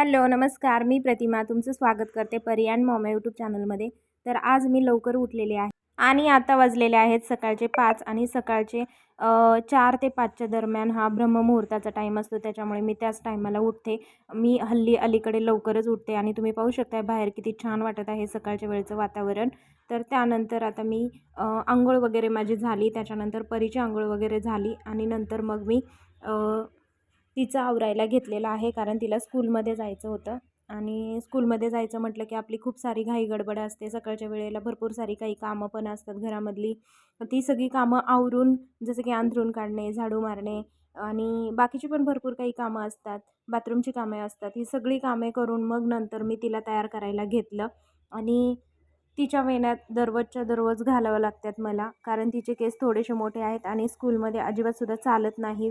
Hello नमस्कार. मी प्रतिमा तुमचं स्वागत करते पर्यान मॉम यूट्यूब चॅनलमध्ये. तर आज मी लवकर उठलेले आहे आणि आता वाजलेले आहेत सकाळचे पाच आणि सकाळचे चार ते पाचच्या दरम्यान हा ब्रह्ममुहूर्ताचा टाईम असतो. त्याच्यामुळे मी त्याच टायमाला उठते. मी हल्ली अलीकडे लवकरच उठते आणि तुम्ही पाहू शकता बाहेर किती छान वाटत आहे सकाळच्या वेळेचं वातावरण. तर त्यानंतर आता मी आंघोळ वगैरे माझी झाली. त्याच्यानंतर परीची आंघोळ वगैरे झाली आणि नंतर मग मी तिचं आवरायला घेतलेलं आहे कारण तिला स्कूलमध्ये जायचं होतं. आणि स्कूलमध्ये जायचं म्हटलं की आपली खूप सारी घाई गडबड असते. सकाळच्या वेळेला भरपूर सारी काही कामं पण असतात घरामधली. ती सगळी कामं आवरून जसं की अंथरून काढणे झाडू मारणे आणि बाकीची पण भरपूर काही कामं असतात. बाथरूमची कामे असतात. ही सगळी कामे करून मग नंतर मी तिला तयार करायला घेतलं. आणि तिच्या वेण्यात दररोजच्या दररोज घालावं लागतात मला. कारण तिचे केस थोडेसे मोठे आहेत आणि स्कूलमध्ये अजिबातसुद्धा चालत नाही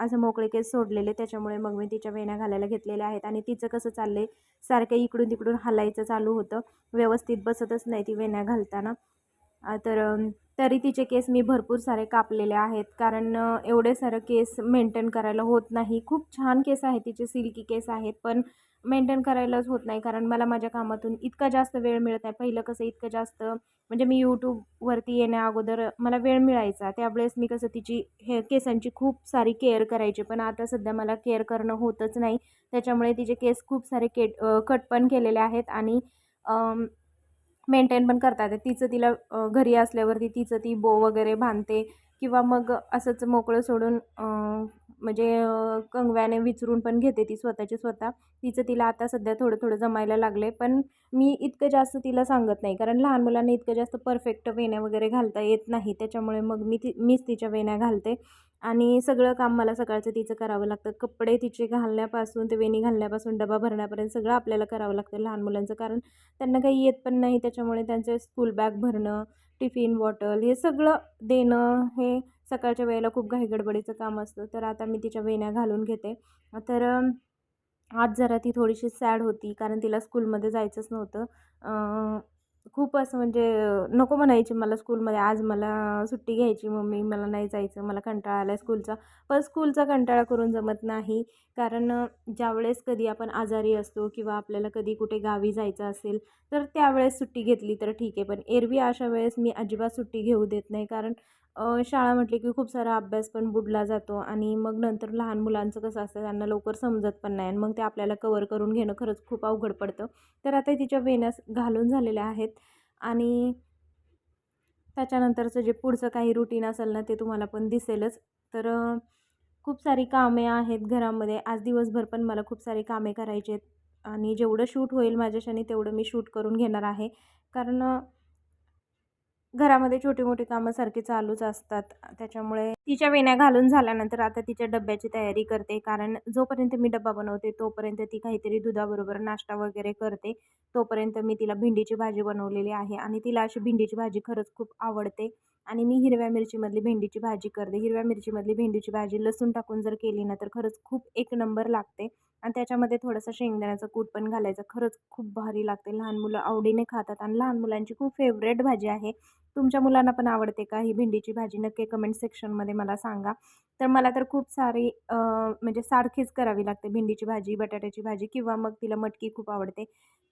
असं मोकळे केस सोडलेले. त्याच्यामुळे मग मी तिच्या वेण्या घालायला घेतलेल्या आहेत. आणि तिचं कसं चाललं आहे सारखं इकडून तिकडून हलायचं चालू होतं. व्यवस्थित बसतच नाही ती वेण्या घालताना. तर तरी तिचे केस मी भरपूर सारे कापलेले आहेत. कारण एवढे सारं केस मेंटेन करायला होत नाही. खूप छान केस आहेत तिचे सिल्की केस आहेत. पण मेंटेन करायलाच होत नाही. कारण मला माझ्या कामातून इतका जास्त वेळ मिळत नाही. पहिलं कसं इतकं जास्त म्हणजे मी यूट्यूबवरती येण्या अगोदर मला वेळ मिळायचा. त्यावेळेस मी कसं तिची हे केसांची खूप सारी केअर करायची. पण आता सध्या मला केअर करणं होतच नाही. त्याच्यामुळे तिचे केस खूप सारे केट कट पण केलेले आहेत आणि मेंटेन पण करता येते तिचं तिला घरी असल्यावरती तिचं ती बो वगैरे बांधते. किंवा मग असंच मोकळं सोडून म्हणजे कंगव्याने विचरून पण घेते ती स्वतःची स्वतः. तिचं तिला आता सध्या थोडं थोडं जमायला लागले पण मी इतकं जास्त तिला सांगत नाही. कारण लहान मुलांना इतकं जास्त परफेक्ट वेण्या वगैरे घालता येत नाही. त्याच्यामुळे मग मी ती मीच तिच्या वेण्या घालते. आणि सगळं काम मला सकाळचं तिचं करावं लागतं. कपडे तिचे घालण्यापासून ते वेणी घालण्यापासून डबा भरण्यापर्यंत सगळं आपल्याला करावं लागतं लहान मुलांचं. कारण त्यांना काही येत पण नाही. त्याच्यामुळे त्यांचे स्कूल बॅग भरणं टिफिन बॉटल हे सगळं देणं हे सकाळच्या वेळेला खूप घाईगडबडीचं काम असतं तर आता मी तिच्या वेण्या घालून घेते. तर आज जरा ती थोडीशी सॅड होती कारण तिला स्कूलमध्ये जायचंच नव्हतं. खूप असं म्हणजे नको म्हणायची मला स्कूलमध्ये आज मला सुट्टी घ्यायची मम्मी मला नाही जायचं मला कंटाळा आला आहे स्कूलचा. पण स्कूलचा कंटाळा करून जमत नाही कारण ज्यावेळेस कधी आपण आजारी असतो किंवा आपल्याला कधी कुठे गावी जायचं असेल तर त्यावेळेस सुट्टी घेतली तर ठीक आहे. पण एरवी अशा वेळेस मी अजिबात सुट्टी घेऊ देत नाही कारण शाळा म्हटली की खूप सारा अभ्यास पण बुडला जातो आणि मग नंतर लहान मुलांचं कसं असतं त्यांना लवकर समजत पण नाही आणि मग ते आपल्याला कवर करून घेणं खरंच खूप अवघड पडतं. तर आता तिच्या वेण्यास घालून झालेल्या आहेत आणि त्याच्यानंतरचं जे पुढचं काही रुटीन असेल ना ते तुम्हाला पण दिसेलच. तर खूप सारी कामे आहेत घरामध्ये. आज दिवसभर पण मला खूप सारी कामे करायची आहेत आणि जेवढं शूट होईल माझ्याशाने तेवढं मी शूट करून घेणार आहे. कारण घरामध्ये छोटी मोठी कामं सारखी चालूच असतात. त्याच्यामुळे तिच्या वेण्या घालून झाल्यानंतर आता तिच्या डब्याची तयारी करते. कारण जोपर्यंत मी डब्बा बनवते तोपर्यंत ती काहीतरी दुधाबरोबर नाश्ता वगैरे करते. तोपर्यंत मी तिला भेंडीची भाजी बनवलेली आहे आणि तिला अशी भेंडीची भाजी खरंच खूप आवडते. आणि मी हिरव्या मिरचीमधली भेंडीची भाजी करते. हिरव्या मिरचीमधली भेंडीची भाजी लसूण टाकून जर केली ना तर खरंच खूप एक नंबर लागते. आणि त्याच्यामध्ये थोडंसं शेंगदाण्याचं कूट पण घालायचं. खरंच खूप भारी लागते. लहान मुलं आवडीने खातात आणि लहान मुलांची खूप फेवरेट भाजी आहे. तुमच्या मुलांना पण आवडते का ही भेंडीची भाजी? नक्की कमेंट सेक्शनमध्ये मला सांगा. तर मला तर खूप सारी म्हणजे सारखीच करावी लागते. भेंडीची भाजी बटाट्याची भाजी किंवा मग तिला मटकी खूप आवडते.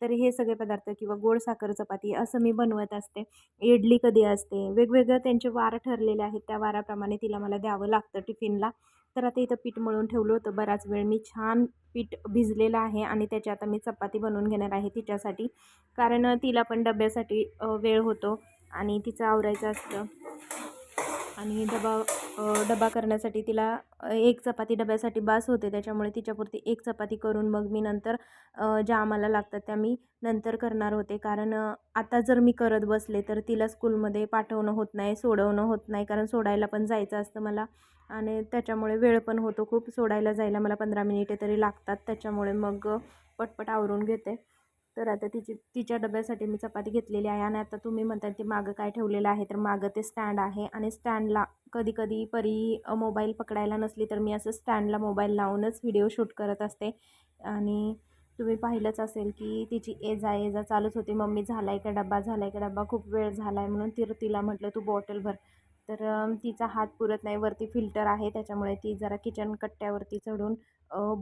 तर हे सगळे पदार्थ किंवा गोड साखर चपाती असं मी बनवत असते. इडली कधी असते. वेगवेगळं त्यांचे वार ठरलेले आहेत. त्या वाराप्रमाणे तिला मला द्यावं लागतं टिफिनला. तर आता इथं पीठ मळून ठेवलं होतं. बराच वेळ मी छान पीठ भिजलेलं आहे आणि त्याची आता मी चपाती बनवून घेणार आहे तिच्यासाठी. कारण तिला पण डब्यासाठी वेळ होतो आणि तिचं आवरायचं असतं. आणि डबा डबा करण्यासाठी तिला एक चपाती डब्यासाठी बास होते. त्याच्यामुळे तिच्यापुरती एक चपाती करून मग मी नंतर ज्या आम्हाला लागतात त्या मी नंतर करणार होते. कारण आता जर मी करत बसले तर तिला स्कूलमध्ये पाठवणं होत नाही सोडवणं होत नाही. कारण सोडायला पण जायचं असतं मला. आणि त्याच्यामुळे वेळ पण होतो खूप. सोडायला जायला मला पंधरा मिनिटे तरी लागतात. त्याच्यामुळे मग पटपट आवरून घेते. तर आता तिची तिच्या डब्यासाठी मी चपाती घेतलेली आहे आणि आता तुम्ही म्हणताय ते मागं काय ठेवलेलं आहे तर मागं ते स्टँड आहे आणि स्टँडला कधी कधी परी मोबाईल पकडायला नसली तर मी असं स्टँडला मोबाईल लावूनच व्हिडिओ शूट करत असते. आणि तुम्ही पाहिलंच असेल की तिची ये जा ये जा चालूच होती. मम्मी झाला आहे का डब्बा? झाला आहे का डब्बा? खूप वेळ झाला आहे म्हणून तिर तिला म्हटलं तू बॉटल भर. तर तिचा हात पुरत नाही. वरती फिल्टर आहे. त्याच्यामुळे ती जरा किचन कट्ट्यावरती चढून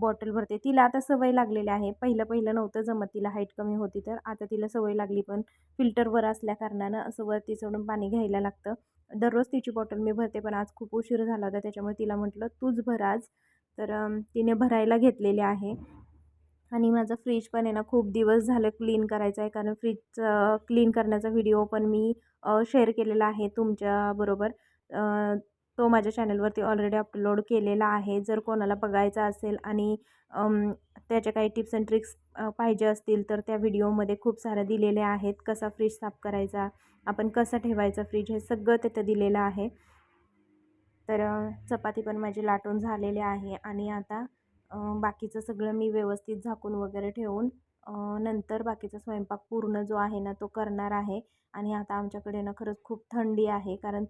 बॉटल भरते. तिला आता सवय लागलेली आहे. पहिलं पहिलं नव्हतं जमत तिला हाईट कमी होती तर. आता तिला सवय लागली पण. फिल्टरवर असल्या कारणानं असं वरती चढून पाणी घ्यायला लागतं. दररोज तिची बॉटल मी भरते पण आज खूप उशीर झाला होता. त्याच्यामुळे तिला म्हटलं तूच भर आज. तर तिने भरायला घेतलेले आहे. आणि माझा फ्रीज पण आहे ना खूप दिवस झालं क्लीन करायचं आहे. कारण फ्रीजचं क्लीन करण्याचा व्हिडिओ पण मी शेअर केलेला आहे तुमच्याबरोबर तो माझ्या चॅनलवरती ऑलरेडी अपलोड केलेला आहे. जर कोणाला बघायचा असेल आणि त्याच्या काही टिप्स अँड ट्रिक्स पाहिजे असतील तर त्या व्हिडिओमध्ये खूप साऱ्या दिलेल्या आहेत. कसा फ्रीज साफ करायचा आपण कसा ठेवायचा फ्रीज हे सगळं तिथं दिलेलं आहे. तर चपाती पण माझी लाटून झालेली आहे. आणि आता बाकीचं सगळं मी व्यवस्थित झाकून वगैरे ठेवून नंतर बाकीचा स्वयंपाक पूर्ण जो आहे ना तो करणार आहे. आणि आता आमच्याकडे ना खरंच खूप थंडी आहे. कारण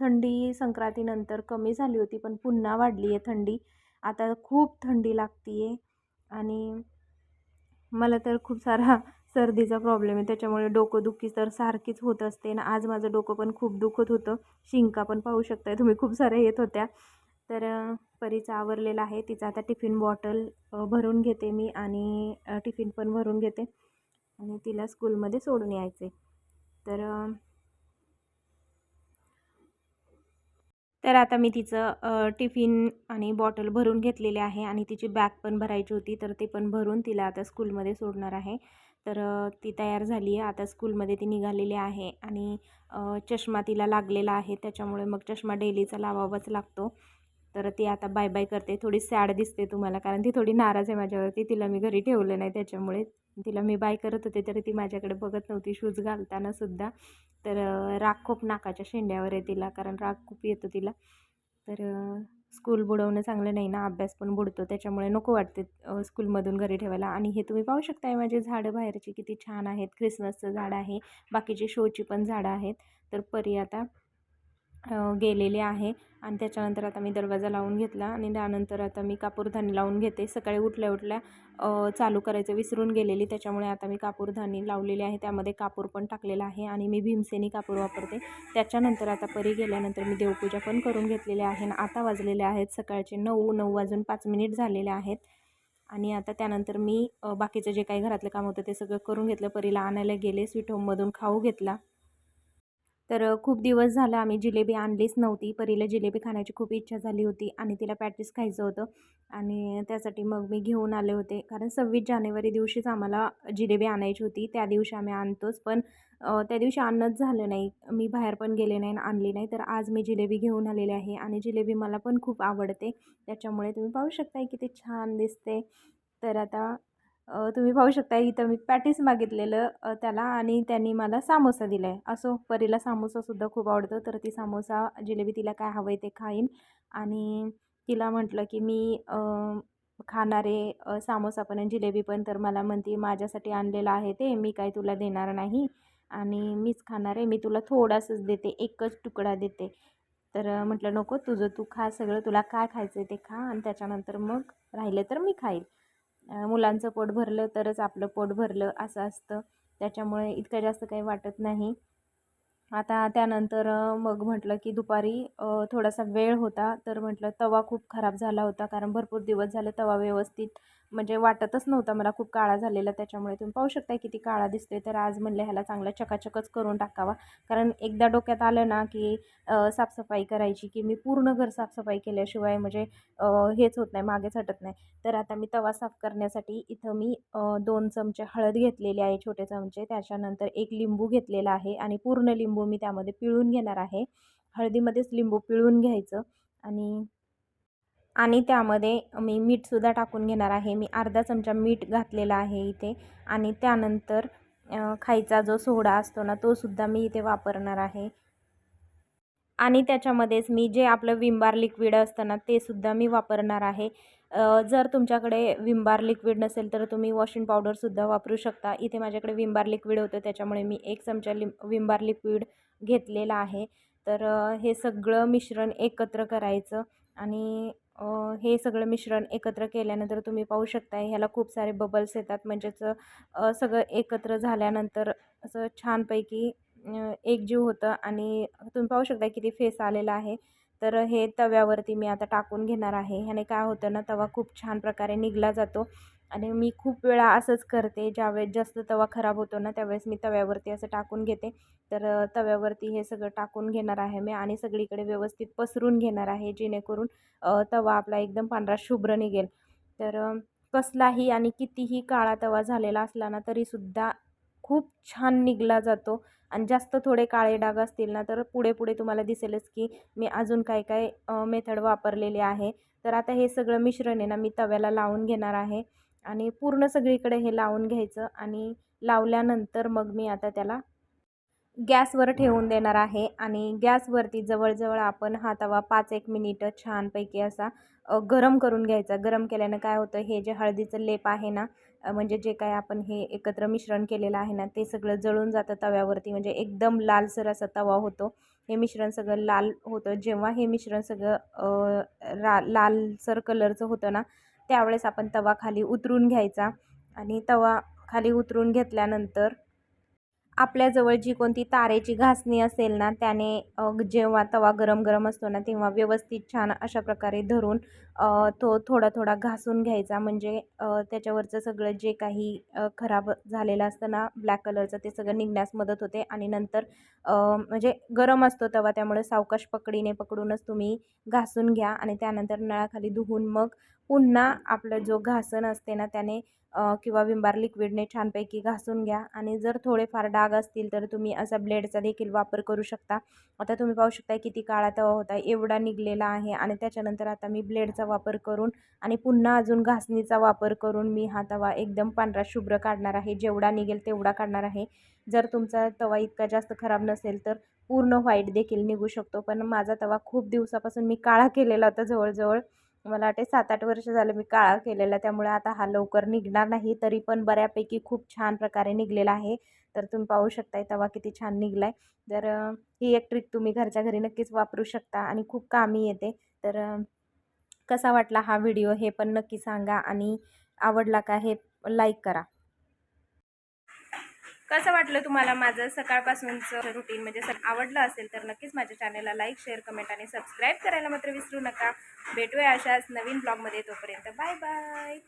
थंडी संक्रांतीनंतर कमी झाली होती पण पुन्हा वाढली आहे थंडी. आता खूप थंडी लागते आहे आणि मला तर खूप सारा सर्दीचा प्रॉब्लेम आहे. त्याच्यामुळे डोकंदुखी तर सारखीच होत असते. ना आज माझं डोकं पण खूप दुखत होतं. शिंका पण पाहू शकताय तुम्ही. खूप साऱ्या येत होत्या. तर परीचा आवरलेला आहे. तिचा आता टिफिन बॉटल भरून घेते मी आणि टिफिन पण भरून घेते आणि तिला स्कूलमध्ये सोडून यायचे. तर तर आता मी तिचं टिफिन आणि बॉटल भरून घेतलेले आहे आणि तिची बॅग पण भरायची होती तर ते पण भरून तिला आता स्कूलमध्ये सोडणार आहे. तर ती तयार झाली आहे. आता स्कूलमध्ये ती निघालेली आहे आणि चष्मा तिला लागलेला आहे. त्याच्यामुळे मग चष्मा डेलीचा लावावाच लागतो. तर ती आता बाय बाय करते. थोडी सॅड दिसते तुम्हाला कारण ती थोडी नाराज आहे माझ्यावरती. तिला मी घरी ठेवलं नाही त्याच्यामुळे. तिला मी बाय करत होते तरी ती माझ्याकडे बघत नव्हती. शूज घालताना सुद्धा. तर राग खूप नाकाच्या शेंड्यावर आहे तिला कारण राग खूप येतो तिला. तर स्कूल बुडवणं चांगलं नाही ना अभ्यास पण बुडतो. त्याच्यामुळे नको वाटते स्कूलमधून घरी ठेवायला. आणि हे तुम्ही पाहू शकताय माझे झाडं बाहेरची किती छान आहेत. क्रिसमसचं झाड आहे. बाकीची शोची पण झाडं आहेत. तर परी आता गेलेले आहे. आणि त्याच्यानंतर आता मी दरवाजा लावून घेतला आणि त्यानंतर आता मी कापूरधानी लावून घेते. सकाळी उठल्या उठल्या चालू करायचं विसरून गेलेली. त्याच्यामुळे आता मी कापूरधानी लावलेली आहे. त्यामध्ये कापूर पण टाकलेला आहे आणि मी भीमसेनी कापूर वापरते. त्याच्यानंतर आता परी गेल्यानंतर मी देवपूजा पण करून घेतलेली आहे आणि आता वाजलेले आहेत सकाळचे नऊ नऊ वाजून पाच मिनिट झालेले आहेत. आणि आता त्यानंतर मी बाकीचं जे काही घरातलं काम होतं ते सगळं करून घेतलं. परीला आणायला गेले स्वीट होममधून खाऊ घेतला. तर खूप दिवस झालं आम्ही जिलेबी आणलीच नव्हती. परीला जिलेबी खाण्याची खूप इच्छा झाली होती आणि तिला पॅटीस खायचं होतं. आणि त्यासाठी मग मी घेऊन आले होते. कारण सव्वीस जानेवारी दिवशीच आम्हाला जिलेबी आणायची होती. त्या दिवशी आम्ही आणतोच. पण त्या दिवशी आणणंच झालं नाही. मी बाहेर पण गेले नाही आणि आणली नाही. तर आज मी जिलेबी घेऊन आलेले आहे आणि जिलेबी मला पण खूप आवडते. त्याच्यामुळे तुम्ही पाहू शकताय किती छान दिसते. तर आता तुम्ही पाहू शकता इथं मी पॅटीस मागितलेलं त्याला आणि त्यांनी मला सामोसा दिला आहे असो परीला सामोसासुद्धा खूप आवडतो तर ती सामोसा जिलेबी तिला काय हवं आहे ते खाईन. आणि तिला म्हटलं की मी खाणारे सामोसा पण आणि जिलेबी पण तर मला म्हणते माझ्यासाठी आणलेलं आहे ते मी काय तुला देणार नाही. आणि मीच खाणार आहे मी तुला थोडासंच देते एकच तुकडा देते. तर म्हटलं नको तुझं तू खा सगळं तुला काय खायचं आहे ते खा आणि त्याच्यानंतर मग राहिलं तर मी खाईल. मुलांचं पोट भरलं तरच आपलं पोट भरलं असं असतं. त्याच्यामुळे इतकं जास्त काही वाटत नाही. आता त्यानंतर मग म्हटलं की दुपारी थोडासा वेळ होता तर म्हटलं तवा खूप खराब झाला होता. कारण भरपूर दिवस झाले तवा व्यवस्थित म्हणजे वाटतच नव्हता मला खूप काळा झालेला त्याच्यामुळे. तुम्ही पाहू शकता किती काळा दिसतोय. तर आज म्हणलं ह्याला चांगला चकाचकच करून टाकावा. कारण एकदा डोक्यात आलं ना की साफसफाई करायची की मी पूर्ण घर साफसफाई केल्याशिवाय म्हणजे हेच होत नाही मागेच हटत नाही. तर आता मी तवा साफ करण्यासाठी इथं मी दोन चमचे हळद घेतलेली आहे छोटे चमचे. त्याच्यानंतर एक लिंबू घेतलेला आहे आणि पूर्ण लिंबू मी त्यामध्ये पिळून घेणार आहे. हळदीमध्येच लिंबू पिळून घ्यायचं आणि आणि त्यामध्ये मी मीठसुद्धा टाकून घेणार आहे. मी अर्धा चमचा मीठ घातलेला आहे इथे आणि त्यानंतर खायचा जो सोडा असतो ना तोसुद्धा मी इथे वापरणार आहे. आणि त्याच्यामध्येच मी जे आपलं विम बार लिक्विड असतं ना ते सुद्धा मी वापरणार आहे. जर तुमच्याकडे विम बार लिक्विड नसेल तर तुम्ही वॉशिंग पावडरसुद्धा वापरू शकता. इथे माझ्याकडे विम बार लिक्विड होतं त्याच्यामुळे मी एक चमचा लिम विम बार लिक्विड घेतलेला आहे. तर हे सगळं मिश्रण एकत्र करायचं आणि हे सगळं मिश्रण एकत्र केल्यानंतर तुम्ही पाहू शकता ह्याला खूप सारे बबल्स येतात. म्हणजेच सगळं एकत्र झाल्यानंतर असं छानपैकी एकजीव होतं आणि तुम्ही पाहू शकता किती फेस आलेला आहे. तर हे तव्यावरती मी आता टाकून घेणार आहे. ह्याने काय होतं ना तवा खूप छान प्रकारे निघला जातो आणि मी खूप वेळा असंच करते. ज्यावेळेस जास्त तवा खराब होतो ना त्यावेळेस मी तव्यावरती असं टाकून घेते. तर तव्यावरती हे सगळं टाकून घेणार आहे मी आणि सगळीकडे व्यवस्थित पसरून घेणार आहे जेणेकरून तवा आपला एकदम पांढरा शुभ्र निघेल. तर कसलाही आणि कितीही काळा तवा झालेला असला ना तरीसुद्धा खूप छान निघला जातो. आणि जास्त थोडे काळे डाग असतील ना तर पुढे पुढे तुम्हाला दिसेलच की मी अजून काय काय मेथड वापरलेले आहे. तर आता हे सगळं मिश्रण आहे ना मी तव्याला लावून घेणार आहे. आणि पूर्ण सगळीकडे हे लावून घ्यायचं आणि लावल्यानंतर मग मी आता त्याला गॅसवर ठेवून देणार आहे. आणि गॅसवरती जवळजवळ आपण हा तवा पाच एक मिनिटं छानपैकी असा गरम करून घ्यायचा. गरम केल्यानं काय होतं हे जे हळदीचं लेप आहे ना म्हणजे जे काय आपण हे एकत्र मिश्रण केलेलं आहे ना ते सगळं जळून जातं तव्यावरती. म्हणजे एकदम लालसर असा तवा होतो. हे मिश्रण सगळं लाल होतं. जेव्हा हे मिश्रण सगळं रा लालसर कलरचं होतं ना त्यावेळेस आपण तवा खाली उतरून घ्यायचा. आणि तवा खाली उतरून घेतल्यानंतर आपल्याजवळ जी कोणती तारेची घासणी असेल ना त्याने जेव्हा तवा गरम गरम असतो ना तेव्हा व्यवस्थित छान अशा प्रकारे धरून तो थोडा थोडा घासून घ्यायचा. म्हणजे त्याच्यावरचं सगळं जे काही खराब झालेलं असतं ना ब्लॅक कलरचं ते सगळं निघण्यास मदत होते. आणि नंतर म्हणजे गरम असतो तवा त्यामुळे सावकाश पकडीने पकडूनच तुम्ही घासून घ्या. आणि त्यानंतर नळाखाली धुवून मग पुन्हा आपलं जो घासण असते ना त्याने किंवा विंबार लिक्विडने छानपैकी घासून घ्या. आणि जर थोडेफार डाग असतील तर तुम्ही असा ब्लेडचा देखील वापर करू शकता. आता तुम्ही पाहू शकता किती काळा तवा होता एवढा निघलेला आहे. आणि त्याच्यानंतर आता मी ब्लेडचा वापर करून आणि पुन्हा अजून घासणीचा वापर करून मी हा तवा एकदम पांढरा शुभ्र काढणार आहे. जेवढा निघेल तेवढा काढणार आहे. जर तुमचा तवा इतका जास्त खराब नसेल तर पूर्ण व्हाईट देखील निघू शकतो. पण माझा तवा खूप दिवसापासून मी काळा केलेला होता जवळजवळ. मला वाटते सात आठ वर्ष झालं मी काळा केलेला त्यामुळे आता हा लवकर निघणार नाही. तरी पण बऱ्यापैकी खूप छान प्रकारे निघलेला आहे. तर तुम्ही पाहू शकताय तवा किती छान निघला आहे तर ही एक ट्रिक तुम्ही घरच्या घरी नक्कीच वापरू शकता आणि खूप कामी येते. तर कसा वाटला हा व्हिडिओ हे पण नक्की सांगा आणि आवडला का हे लाईक करा. कसं वाटलं तुम्हाला माझं सकाळपासूनचं रुटीन म्हणजे सर आवडलं असेल तर नक्कीच माझ्या चॅनलला लाईक शेअर कमेंट आणि सबस्क्राईब करायला मात्र विसरू नका. भेटूया अशाच नवीन ब्लॉगमध्ये तोपर्यंत. Bye bye